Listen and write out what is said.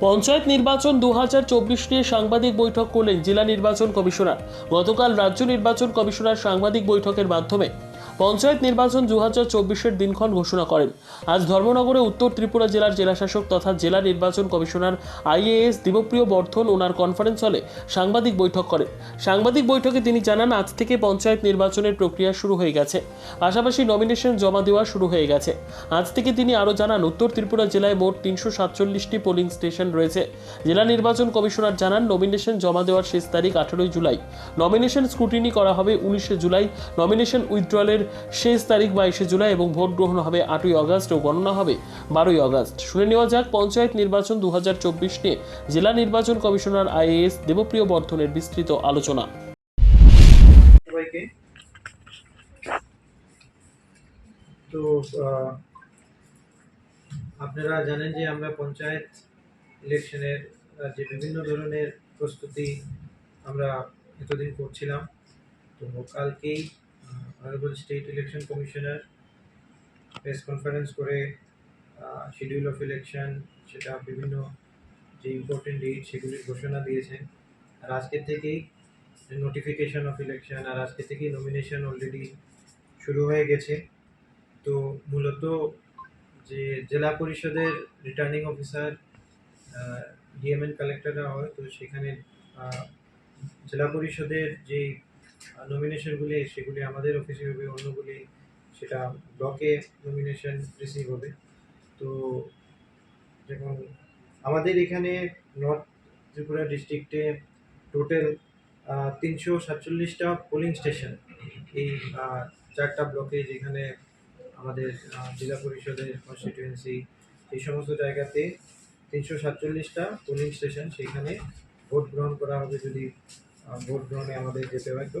পঞ্চায়েত নির্বাচন দু হাজার চব্বিশ নিয়ে সাংবাদিক বৈঠক করলেন জেলা নির্বাচন কমিশনার। গতকাল রাজ্য নির্বাচন কমিশনার সাংবাদিক বৈঠকের মাধ্যমে পঞ্চায়েত নির্বাচন দু হাজার চব্বিশের দিনক্ষণ ঘোষণা করেন। আজ ধর্মনগরে উত্তর ত্রিপুরা জেলার জেলাশাসক তথা জেলা নির্বাচন কমিশনার আইএএস দিবপ্রিয় বর্ধন ওনার কনফারেন্স হলে সাংবাদিক বৈঠক করেন। সাংবাদিক বৈঠকে তিনি জানান, আজ থেকে পঞ্চায়েত নির্বাচনের প্রক্রিয়া শুরু হয়ে গেছে। পাশাপাশি নমিনেশন জমা দেওয়া শুরু হয়ে গেছে। আজ থেকে তিনি আরও জানান, উত্তর ত্রিপুরা জেলায় মোট তিনশো সাতচল্লিশটি পোলিং স্টেশন রয়েছে। জেলা নির্বাচন কমিশনার জানান নমিনেশন জমা দেওয়ার শেষ তারিখ আঠেরোই জুলাই। নমিনেশন স্ক্রুটিনি করা হবে উনিশে জুলাই। নমিনেশন উইথড্রলের শেষ তারিখ বাইশে জুলাই এবং ভোট গ্রহণ হবে আটই আগস্ট ও গণনা হবে বারোই আগস্ট শুনে নেওয়া যাক পঞ্চায়েত নির্বাচন দু নিয়ে জেলা নির্বাচন কমিশনার আইএএস দেবপ্রিয় বর্ধনের বিস্তৃত আলোচনা। তো আপনারা জানেন যে আমরা পঞ্চায়েত ইলেকশনের যে বিভিন্ন ধরনের প্রস্তুতি আমরা এতদিন করছিলাম। তো কালকেই honourable state election commissioner press conference করে শিডিউল অফ ইলেকশন সেটা বিভিন্ন যে ইম্পর্টেন্ট ডেট সেগুলির ঘোষণা দিয়েছেন। আর আজকের থেকেই নোটিফিকেশন অফ ইলেকশন আর আজকে থেকেই নমিনেশন অলরেডি শুরু হয়ে গেছে। তো মূলত যে জেলা পরিষদের রিটার্নিং অফিসার ডিএমএন কালেক্টররা হয়, তো সেখানে জেলা পরিষদের যে নমিনেশনগুলি সেগুলি আমাদের অফিসে হবে, অন্যগুলি সেটা ব্লকে নমিনেশন রিসিভ হবে। তো যেমন আমাদের এখানে নর্থ ত্রিপুরা ডিস্ট্রিক্টে টোটাল তিনশো সাতচল্লিশটা পোলিং স্টেশন এই চারটা ব্লকে যেখানে আমাদের জেলা পরিষদের কনস্টিটিউয়েন্সি এই সমস্ত জায়গাতে তিনশো সাতচল্লিশটা পোলিং স্টেশন সেখানে ভোট গ্রহণ করা হবে যদি ভোট গ্রহণে আমাদের যেতে হয় তো।